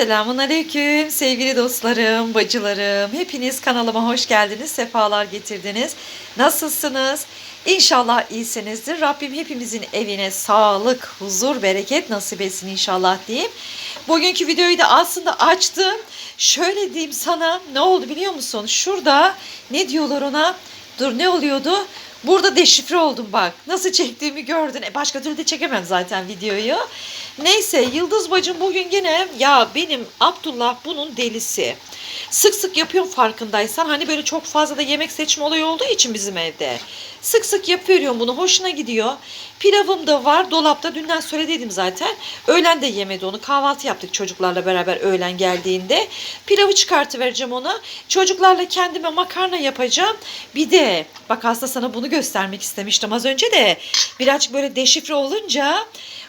Selamun Aleyküm sevgili dostlarım, bacılarım. Hepiniz kanalıma hoş geldiniz, sefalar getirdiniz. Nasılsınız? İnşallah iyisinizdir. Rabbim hepimizin evine sağlık, huzur, bereket nasip etsin inşallah diyeyim. Bugünkü videoyu da aslında açtım. Şöyle diyeyim sana ne oldu biliyor musun? Şurada ne diyorlar ona? Dur ne oluyordu? Burada deşifre oldum bak. Nasıl çektiğimi gördün. E başka türlü de çekemem zaten videoyu. Neyse Yıldız bacım bugün yine ya benim Abdullah bunun delisi. Sık sık yapıyorum farkındaysan. Hani böyle çok fazla da yemek seçme olayı olduğu için bizim evde. Sık sık yapıyorum bunu. Hoşuna gidiyor. Pilavım da var dolapta. Dünden söylediydim zaten. Öğlen de yemedi onu. Kahvaltı yaptık çocuklarla beraber öğlen geldiğinde. Pilavı çıkartıvereceğim ona. Çocuklarla kendime makarna yapacağım. Bir de bak aslında sana bunu göstermek istemiştim az önce de. Birazcık böyle deşifre olunca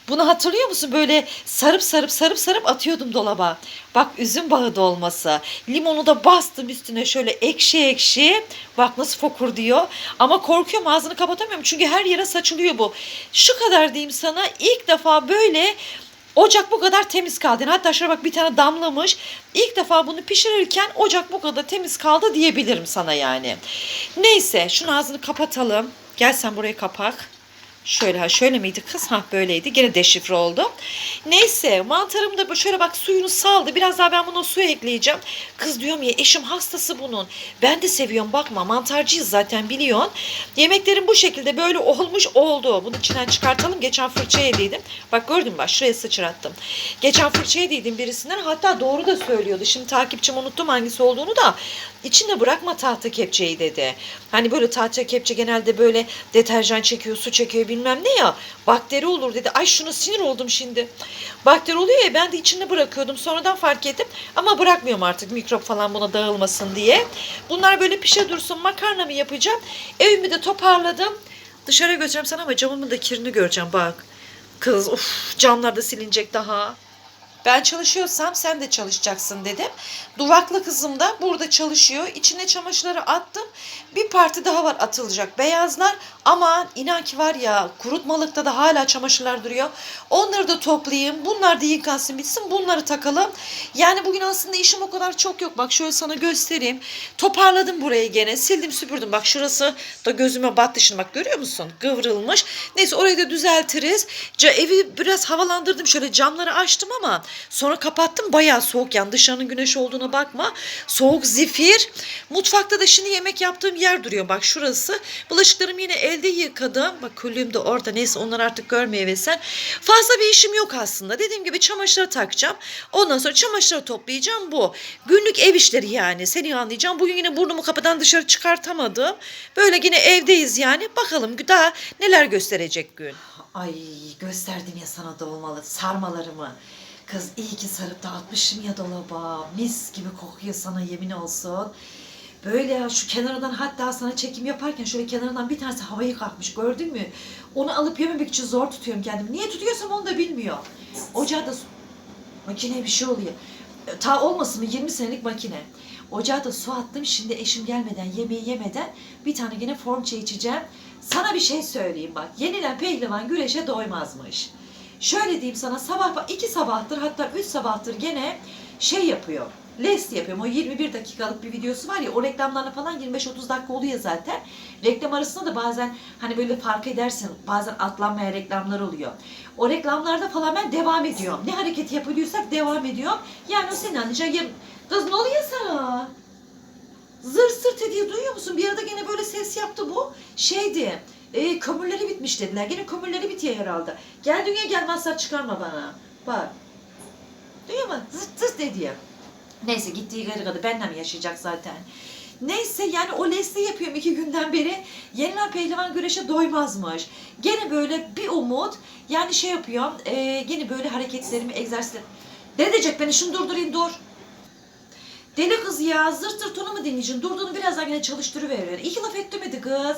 bunu hatırlıyor musun? Böyle sarıp sarıp sarıp sarıp atıyordum dolaba. Bak üzüm bağı dolması. Limonu da bastım üstüne şöyle ekşi ekşi. Bak nasıl fokur diyor. Ama korkuyorum ağzını kapatamıyorum. Çünkü her yere saçılıyor bu. Şu kadar diyeyim sana ilk defa böyle Ocak bu kadar temiz kaldı. Yani hatta şuraya bak bir tane damlamış. İlk defa bunu pişirirken ocak bu kadar temiz kaldı diyebilirim sana yani. Neyse şunu ağzını kapatalım. Gel sen burayı kapak. Şöyle ha şöyle miydi kız? Ha böyleydi. Gene deşifre oldu. Neyse mantarım da şöyle bak suyunu saldı. Biraz daha ben bunu suya ekleyeceğim. Kız diyorum ya eşim hastası bunun. Ben de seviyorum bakma mantarcıyız zaten biliyorsun. Yemeklerim bu şekilde böyle olmuş oldu. Bunu içinden çıkartalım. Geçen fırça yediydim. Bak gördün mü bak şuraya sıçrattım. Geçen fırça yediydim birisinden. Hatta doğru da söylüyordu. Şimdi takipçim unuttum hangisi olduğunu da. İçine bırakma tahta kepçeyi dedi. Hani böyle tahta kepçe genelde böyle deterjan çekiyor, su çekiyor bilmem ne ya. Bakteri olur dedi. Ay şuna sinir oldum şimdi. Bakteri oluyor ya ben de içine bırakıyordum. Sonradan fark ettim. Ama bırakmıyorum artık mikrop falan buna dağılmasın diye. Bunlar böyle pişe dursun. Makarnamı yapacağım. Evimi de toparladım. Dışarı götüreceğim sana ama camımın da kirini göreceğim bak. Kız of camlar da silinecek daha. Ben çalışıyorsam sen de çalışacaksın dedim. Duvaklı kızım da burada çalışıyor. İçine çamaşırları attım. Bir parti daha var atılacak beyazlar. Ama inan ki var ya kurutmalıkta da hala çamaşırlar duruyor. Onları da toplayayım. Bunlar da yıkansın bitsin. Bunları takalım. Yani bugün aslında işim o kadar çok yok. Bak şöyle sana göstereyim. Toparladım burayı gene. Sildim süpürdüm. Bak şurası da gözüme battı şimdi. Bak görüyor musun? Kıvrılmış. Neyse orayı da düzeltiriz. Evi biraz havalandırdım. Şöyle camları açtım ama sonra kapattım. Bayağı soğuk yani dışarının güneş olduğuna bakma. Soğuk zifir. Mutfakta da şimdi yemek yaptığım yer duruyor. Bak şurası. Bulaşıklarım yine elde yıkadım. Bak küllüğüm de orada. Neyse onları artık görmeye ve sen. Fazla bir işim yok aslında. Dediğim gibi çamaşırı takacağım. Ondan sonra çamaşırı toplayacağım bu. Günlük ev işleri yani. Seni anlayacağım. Bugün yine burnumu kapıdan dışarı çıkartamadım. Böyle yine evdeyiz yani. Bakalım daha neler gösterecek gün. Ay gösterdim ya sana dolmalı sarmalarımı. Kız iyi ki sarıp da atmışım ya dolaba. Mis gibi kokuyor sana yemin olsun. Böyle ya şu kenarından hatta sana çekim yaparken şöyle kenarından bir tanesi havayı kalkmış gördün mü? Onu alıp yememek için zor tutuyorum kendimi. Niye tutuyorsam onu da bilmiyor. Ocağa da makineye bir şey oluyor. E, Ta olmasın mı 20 senelik makine. Ocağa da su attım şimdi eşim gelmeden yemeği yemeden bir tane yine formça içeceğim. Sana bir şey söyleyeyim bak. Yenilen pehlivan güreşe doymazmış. Şöyle diyeyim sana sabah iki sabahtır hatta üç sabahtır gene şey yapıyor. Lest yapıyorum. O 21 dakikalık bir videosu var ya o reklamlarla falan 25-30 dakika oluyor zaten. Reklam arasında da bazen hani böyle fark edersin bazen atlanmayan reklamlar oluyor. O reklamlarda falan ben devam ediyorum. Ne hareket yapıyorsak devam ediyorum. Yani o senin anlayacağın yarın- Kız ne oluyor sana? Zır sırt ediyor duyuyor musun? Bir arada gene böyle ses yaptı bu. Şeydi. E, kömürleri bitmiş dediler. Gene kömürleri bitiyor herhalde. Gel dünya gel çıkarma bana. Bak. Duyuyor musun? Zırt zırt dedi. Neyse gittiği yere kadar benimle mi yaşayacak zaten? Neyse yani o lesti yapıyorum iki günden beri. Yenilen pehlivan güreşe doymazmış. Gene böyle bir umut. Yani şey yapıyorum. E, gene böyle hareketlerimi, egzersizlerimi. Ne diyecek beni? Şunu durdurayım dur. Deli kız ya zırt zırt onu mu dinleyeceksin? Durduğunu biraz daha yine çalıştırıverir. İyi ki laf ettirmedi kız.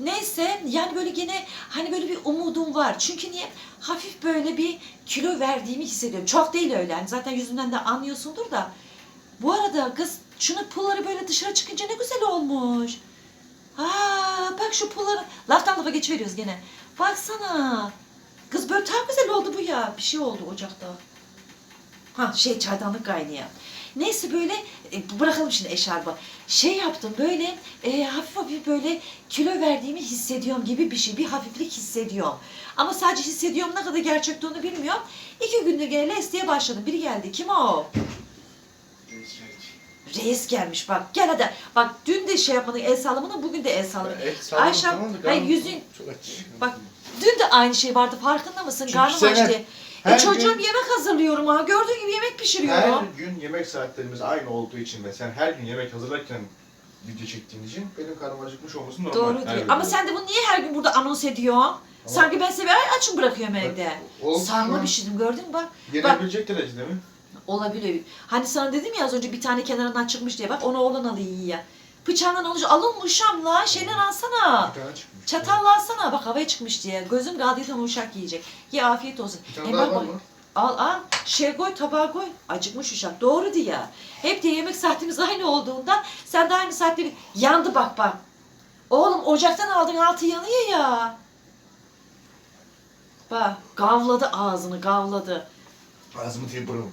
Neyse yani böyle gene hani böyle bir umudum var. Çünkü niye? Hafif böyle bir kilo verdiğimi hissediyorum. Çok değil öyle. Yani zaten yüzünden de anlıyorsundur da. Bu arada kız şunu pulları böyle dışarı çıkınca ne güzel olmuş. Aa, bak şu pulları. Laftan lafa geçiveriyoruz gene. Baksana. Kız böyle tam güzel oldu bu ya. Bir şey oldu ocakta. Ha şey çaydanlık kaynayan. Neyse böyle e, bırakalım şimdi eşarbı. Şey yaptım böyle e, hafif hafif böyle kilo verdiğimi hissediyorum gibi bir şey. Bir hafiflik hissediyorum. Ama sadece hissediyorum ne kadar gerçekte onu bilmiyorum. İki gündür gene les diye başladım. Biri geldi. Kim o? Reis gelmiş bak. Gel hadi. Bak dün de şey yapmadın el sallamadın bugün de el sallamadın. Et sağlam Ayşem, tamam da hayır, karnım yüzün- çok aç. Bak dün de aynı şey vardı farkında mısın? Çünkü Karnım sen aç her-. E her çocuğum gün- yemek hazırlıyorum ha. Gördüğün gibi yemek Her pişiriyorum. gün yemek saatlerimiz aynı olduğu için ve sen her gün yemek hazırlarken video çektiğin için benim karnım acıkmış olması normal. Doğru Her diyor. Ama sen de bunu niye her gün burada anons ediyorsun? Sanki ben seni ay açım bırakıyorum Bak, evde. şu Sarma pişirdim gördün mü bak. Bak Yenebilecek derecede mi? olabilir. Hani sana dedim ya az önce bir tane kenarından çıkmış diye bak onu oğlan alıyor ya. Bıçağından olunca alın uşamla şeyden alsana. Bir tane çıkmış. Çatalla alsana bak havaya çıkmış diye. Gözüm kaldıysa uşak yiyecek. Ye afiyet olsun. Bir tane daha bak var bak. mı? Al al. Şey koy tabağa koy. Acıkmış uşak. Doğru diye. Hep de yemek saatimiz aynı olduğundan sen de aynı saatte bir... Yandı bak bak. Oğlum ocaktan aldın altı yanıyor ya. Bak gavladı ağzını gavladı. Ağzımı tepırım.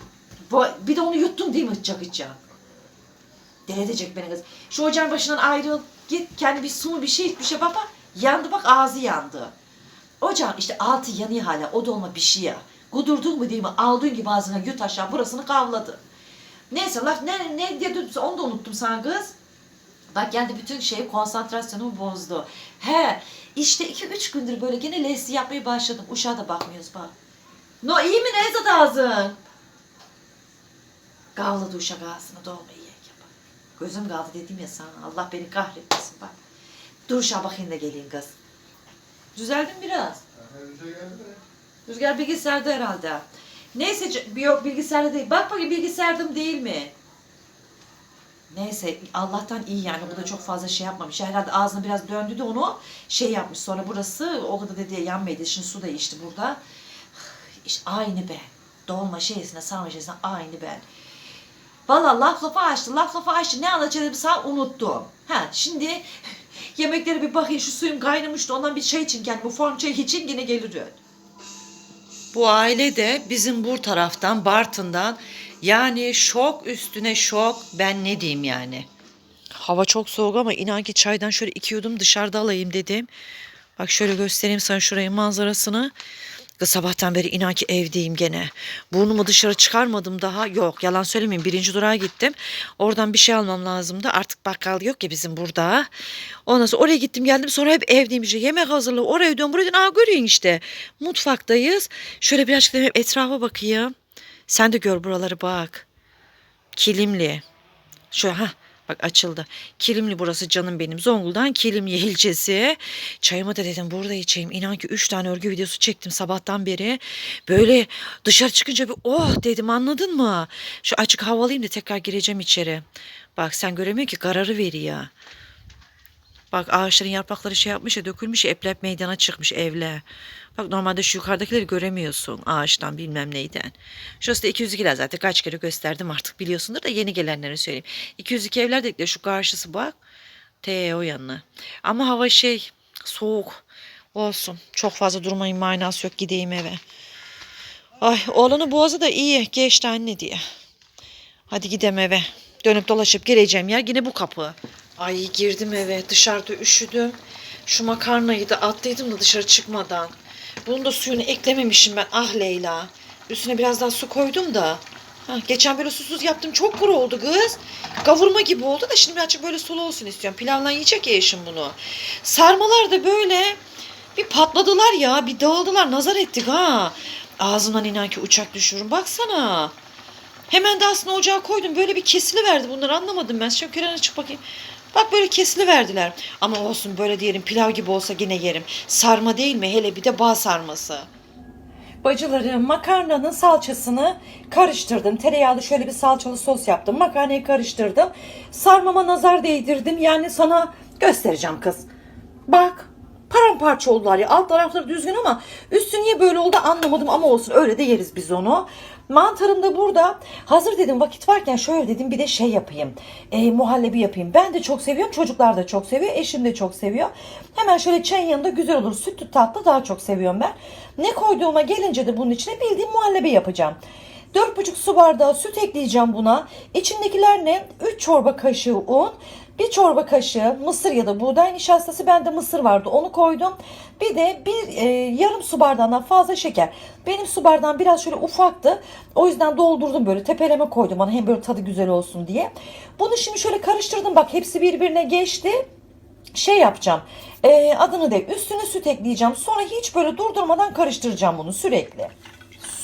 Bu, bir de onu yuttun değil mi hıçacak hıçacak? Deli edecek beni kız. Şu ocağın başından ayrıl. Git kendi bir su mu bir şey iç bir şey baba. Yandı bak ağzı yandı. Ocağın işte altı yanıyor hala. O dolma bir şey ya. Kudurdun mu değil mi? Aldığın gibi ağzına yut aşağı burasını kavladı. Neyse laf ne, ne diye durdum onu da unuttum sana kız. Bak geldi bütün şey konsantrasyonumu bozdu. He işte iki üç gündür böyle gene lesi yapmaya başladım. Uşağa da bakmıyoruz bak. No iyi mi Nevzat ağzın? Gavladı uşak ağzını dolmayı ye yap. Gözüm kaldı dedim ya sana. Allah beni kahretmesin bak. Dur uşağa bakayım da geleyim kız. Düzeldin biraz. Rüzgar bilgisayarda herhalde. Neyse yok bilgisayarda değil. Bak bakayım bilgisayarda mı değil mi? Neyse Allah'tan iyi yani bu da çok fazla şey yapmamış. Herhalde ağzına biraz döndü de onu şey yapmış. Sonra burası o kadar dediği yanmaydı. Şimdi su da içti burada. İşte aynı ben. Dolma şeysine sarma şeysine aynı ben. Valla laf lafa açtı, laf lafa açtı. Ne anlatacağımı sana unuttum. Ha şimdi yemeklere bir bakayım şu suyum kaynamıştı ondan bir çay için yani bu form çayı için yine gelirim. Bu aile de bizim bu taraftan Bartın'dan yani şok üstüne şok ben ne diyeyim yani. Hava çok soğuk ama inan ki çaydan şöyle iki yudum dışarıda alayım dedim. Bak şöyle göstereyim sana şurayı manzarasını. Kız sabahtan beri inan ki evdeyim gene. Burnumu dışarı çıkarmadım daha. Yok yalan söylemeyeyim. Birinci durağa gittim. Oradan bir şey almam lazımdı. Artık bakkal yok ya bizim burada. Ondan sonra oraya gittim geldim. Sonra hep evdeyim işte. Yemek hazırlığı. Oraya dön buraya dön. Aa görüyorsun işte. Mutfaktayız. Şöyle birazcık da etrafa bakayım. Sen de gör buraları bak. Kilimli. Şöyle ha bak açıldı. Kilimli burası canım benim. Zonguldak'ın Kilimli ilçesi. Çayımı da dedim burada içeyim. İnan ki 3 tane örgü videosu çektim sabahtan beri. Böyle dışarı çıkınca bir oh dedim anladın mı? Şu açık havalıyım da tekrar gireceğim içeri. Bak sen göremiyor ki kararı veriyor. Bak ağaçların yaprakları şey yapmış ya dökülmüş ya eplep meydana çıkmış evle. Bak normalde şu yukarıdakileri göremiyorsun ağaçtan bilmem neyden. Şurası da 202'ler zaten kaç kere gösterdim artık biliyorsundur da yeni gelenlere söyleyeyim. 202 evler de şu karşısı bak. T o yanına. Ama hava şey soğuk olsun. Çok fazla durmayın manası yok gideyim eve. Ay oğlanın boğazı da iyi geçti anne diye. Hadi gidelim eve. Dönüp dolaşıp gireceğim yer yine bu kapı. Ay girdim eve dışarıda üşüdüm. Şu makarnayı da attıydım da dışarı çıkmadan. Bunun da suyunu eklememişim ben. Ah Leyla. Üstüne biraz daha su koydum da. Ha, geçen böyle susuz yaptım. Çok kuru oldu kız. Kavurma gibi oldu da şimdi birazcık böyle sulu olsun istiyorum. Pilavla yiyecek ya eşim bunu. Sarmalar da böyle bir patladılar ya. Bir dağıldılar. Nazar ettik ha. Ağzımdan inan ki uçak düşürürüm. Baksana. Hemen de aslında ocağa koydum. Böyle bir kesili verdi bunları anlamadım ben. Şimdi Kerem çık bakayım. Bak böyle kesili verdiler. Ama olsun böyle diyelim pilav gibi olsa yine yerim. Sarma değil mi? Hele bir de bağ sarması. Bacılarım makarnanın salçasını karıştırdım. Tereyağlı şöyle bir salçalı sos yaptım. Makarnayı karıştırdım. Sarmama nazar değdirdim. Yani sana göstereceğim kız. Bak paramparça oldular ya. Alt tarafları düzgün ama üstü niye böyle oldu anlamadım ama olsun öyle de yeriz biz onu. Mantarım da burada. Hazır dedim vakit varken şöyle dedim bir de şey yapayım. E, muhallebi yapayım. Ben de çok seviyorum. Çocuklar da çok seviyor. Eşim de çok seviyor. Hemen şöyle çayın yanında güzel olur. Sütlü tatlı daha çok seviyorum ben. Ne koyduğuma gelince de bunun içine bildiğim muhallebi yapacağım. 4,5 su bardağı süt ekleyeceğim buna. İçindekiler ne? 3 çorba kaşığı un, bir çorba kaşığı mısır ya da buğday nişastası. Bende mısır vardı onu koydum. Bir de bir e, yarım su bardağından fazla şeker. Benim su bardağım biraz şöyle ufaktı. O yüzden doldurdum böyle tepeleme koydum bana hem böyle tadı güzel olsun diye. Bunu şimdi şöyle karıştırdım bak hepsi birbirine geçti şey yapacağım. E, adını de üstüne süt ekleyeceğim. Sonra hiç böyle durdurmadan karıştıracağım bunu sürekli.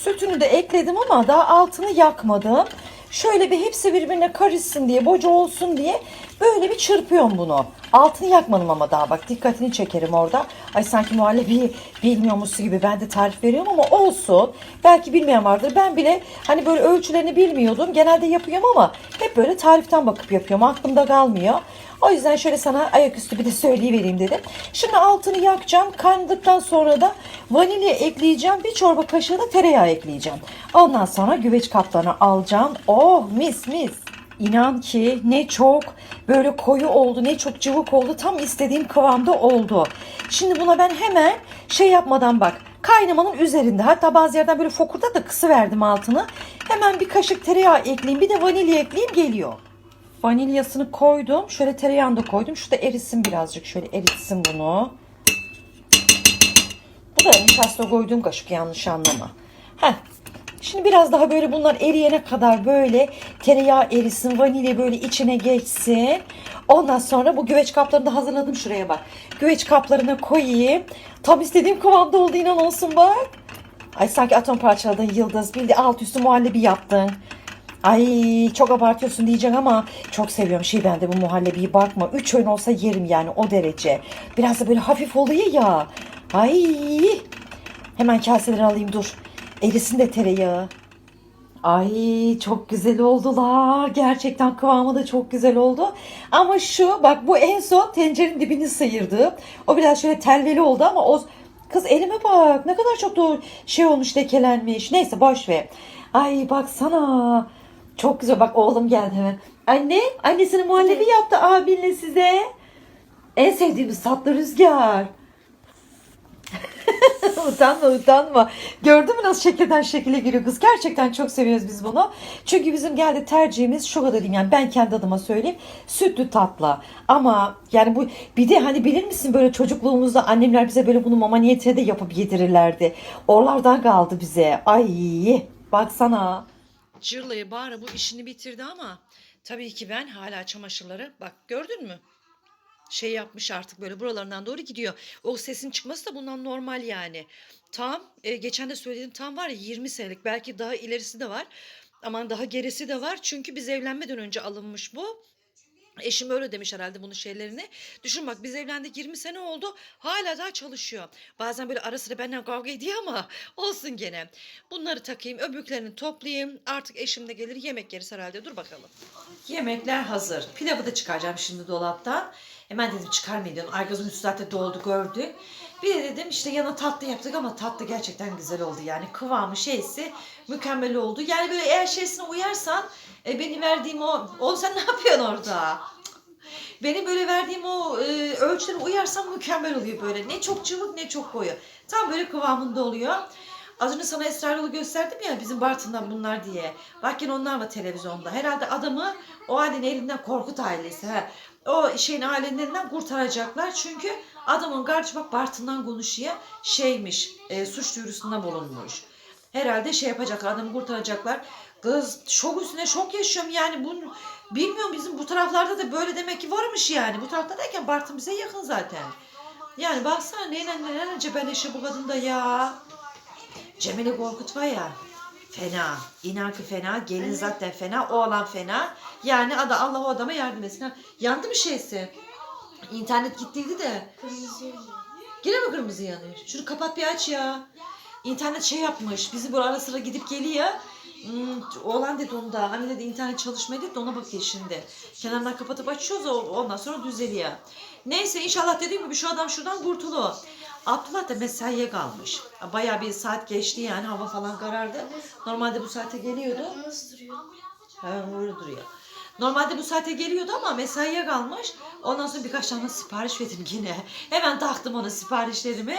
Sütünü de ekledim ama daha altını yakmadım. Şöyle bir hepsi birbirine karışsın diye, boca olsun diye böyle bir çırpıyorum bunu. Altını yakmadım ama daha bak dikkatini çekerim orada. Ay sanki muhallebi bilmiyormuşsu gibi ben de tarif veriyorum ama olsun. Belki bilmeyen vardır. Ben bile hani böyle ölçülerini bilmiyordum. Genelde yapıyorum ama hep böyle tariften bakıp yapıyorum. Aklımda kalmıyor. O yüzden şöyle sana ayaküstü bir de söyleyivereyim dedim. Şimdi altını yakacağım. Kaynadıktan sonra da vanilya ekleyeceğim. Bir çorba kaşığı da tereyağı ekleyeceğim. Ondan sonra güveç kaplarını alacağım. Oh mis mis. İnan ki ne çok böyle koyu oldu ne çok cıvık oldu tam istediğim kıvamda oldu. Şimdi buna ben hemen şey yapmadan bak kaynamanın üzerinde hatta bazı yerden böyle fokurda da kısı verdim altını. Hemen bir kaşık tereyağı ekleyeyim bir de vanilya ekleyeyim geliyor. Vanilyasını koydum. Şöyle tereyağını da koydum. Şu da erisin birazcık. Şöyle eritsin bunu. Bu da nişasta koyduğum kaşık yanlış anlama. Heh. Şimdi biraz daha böyle bunlar eriyene kadar böyle tereyağı erisin, vanilya böyle içine geçsin. Ondan sonra bu güveç kaplarını da hazırladım şuraya bak. Güveç kaplarına koyayım. Tam istediğim kıvamda oldu inan olsun bak. Ay sanki atom parçaladın Yıldız. Bildi alt üstü muhallebi yaptın. Ay çok abartıyorsun diyeceksin ama çok seviyorum şey ben de bu muhallebiyi bakma. Üç öğün olsa yerim yani o derece. Biraz da böyle hafif oluyor ya. Ay hemen kaseleri alayım dur. Erisin de tereyağı. Ay çok güzel oldular. Gerçekten kıvamı da çok güzel oldu. Ama şu bak bu en son tencerenin dibini sıyırdı. O biraz şöyle telveli oldu ama o kız elime bak ne kadar çok doğru şey olmuş lekelenmiş. Neyse boş ver. Ay baksana. Çok güzel bak oğlum geldi hemen. Anne annesinin muhallebi yaptı abinle size. En sevdiğimiz tatlı rüzgar. utanma utanma. Gördün mü nasıl şekilden şekile giriyor kız? Gerçekten çok seviyoruz biz bunu. Çünkü bizim geldi tercihimiz şu kadar diyeyim yani ben kendi adıma söyleyeyim. Sütlü tatlı. Ama yani bu bir de hani bilir misin böyle çocukluğumuzda annemler bize böyle bunu mama niyetine de yapıp yedirirlerdi. Oralardan kaldı bize. Ay baksana. Cırlayı Bağır'a bu işini bitirdi ama tabii ki ben hala çamaşırları bak gördün mü? şey yapmış artık böyle buralarından doğru gidiyor. O sesin çıkması da bundan normal yani. Tam e, geçen de söylediğim tam var ya 20 senelik belki daha ilerisi de var. Aman daha gerisi de var. Çünkü biz evlenmeden önce alınmış bu. Eşim öyle demiş herhalde bunun şeylerini. Düşün bak biz evlendik 20 sene oldu. Hala daha çalışıyor. Bazen böyle ara sıra benden kavga ediyor ama olsun gene. Bunları takayım, öbürlerini toplayayım. Artık eşim de gelir yemek yeriz herhalde. Dur bakalım. Yemekler hazır. Pilavı da çıkaracağım şimdi dolaptan. Hemen dedim çıkarmayın diyorum. Aygaz'ın üstü zaten doldu gördük. Bir de dedim işte yana tatlı yaptık ama tatlı gerçekten güzel oldu. Yani kıvamı şeysi mükemmel oldu. Yani böyle eğer şeysine uyarsan e, benim verdiğim o... Oğlum sen ne yapıyorsun orada? Benim böyle verdiğim o e, ölçülere uyarsam mükemmel oluyor böyle. Ne çok cıvık ne çok koyu. Tam böyle kıvamında oluyor. Az önce sana Esrarol'u gösterdim ya bizim Bartın'dan bunlar diye. Bak yine onlar var televizyonda. Herhalde adamı o ailenin elinden Korkut ailesi. He. O şeyin ailelerinden kurtaracaklar. Çünkü adamın kardeşi bak Bartın'dan konuşuyor. Şeymiş e, suç duyurusunda bulunmuş. Herhalde şey yapacaklar adamı kurtaracaklar. Kız şok üstüne şok yaşıyorum yani bunu bilmiyorum bizim bu taraflarda da böyle demek ki varmış yani. Bu tarafta derken Bartın bize yakın zaten. Yani baksana neyle neler cebelleşiyor bu kadın da ya. Cemile Korkut var ya fena. İnan ki fena. Gelin zaten fena. Oğlan fena. Yani ada Allah o adama yardım etsin. Ha, Yandı mı şeysi? İnternet gittiydi de. Kırmızı yanıyor. Yine mi kırmızı yanıyor? Şunu kapat bir aç ya. İnternet şey yapmış. Bizi bu ara sıra gidip geliyor. Hmm, oğlan dedi onda. Anne dedi internet çalışmıyor dedi de ona bakıyor şimdi. Kenarından kapatıp açıyoruz o- ondan sonra düzeliyor. Neyse inşallah dediğim gibi şu adam şuradan kurtulu. Abdullah da mesaiye kalmış. Bayağı bir saat geçti yani hava falan karardı. Normalde bu saate geliyordu. Nasıl duruyor? Ha, öyle duruyor. Normalde bu saate geliyordu ama mesaiye kalmış. Ondan sonra birkaç tane sipariş verdim yine. Hemen taktım ona siparişlerimi.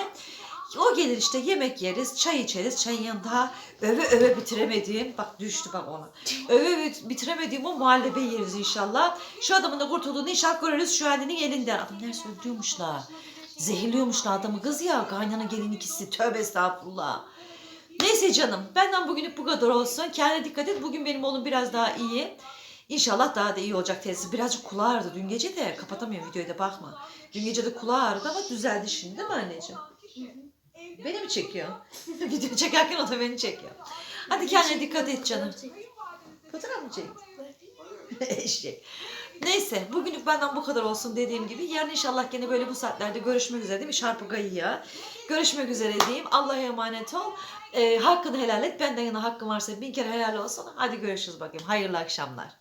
O gelir işte yemek yeriz, çay içeriz. Çayın yanında öve öve bitiremediğim, bak düştü bak ona. Öve bitiremediğim o muhallebi yeriz inşallah. Şu adamın da kurtulduğunu inşallah görürüz şu halinin elinden. Adam neresi öldürüyormuşlar. Zehirliyormuşlar adamı kız ya. Kaynana gelin ikisi. Tövbe estağfurullah. Neyse canım benden bugünlük bu kadar olsun. Kendine dikkat et. Bugün benim oğlum biraz daha iyi. İnşallah daha da iyi olacak teyze. Birazcık kulağı ağrıdı dün gece de. Kapatamıyorum videoyu da bakma. Dün gece de kulağı ağrıdı ama düzeldi şimdi değil mi anneciğim? Beni mi çekiyor? Video çekerken o da beni çekiyor. Hadi kendine dikkat et canım. Fotoğraf mı çek? Eşek. Neyse bugünlük benden bu kadar olsun dediğim gibi. Yarın inşallah gene böyle bu saatlerde görüşmek üzere değil mi? Şarpı gayıya. Görüşmek üzere diyeyim. Allah'a emanet ol. Ee, hakkını helal et. Benden yana hakkın varsa bin kere helal olsun. Hadi görüşürüz bakayım. Hayırlı akşamlar.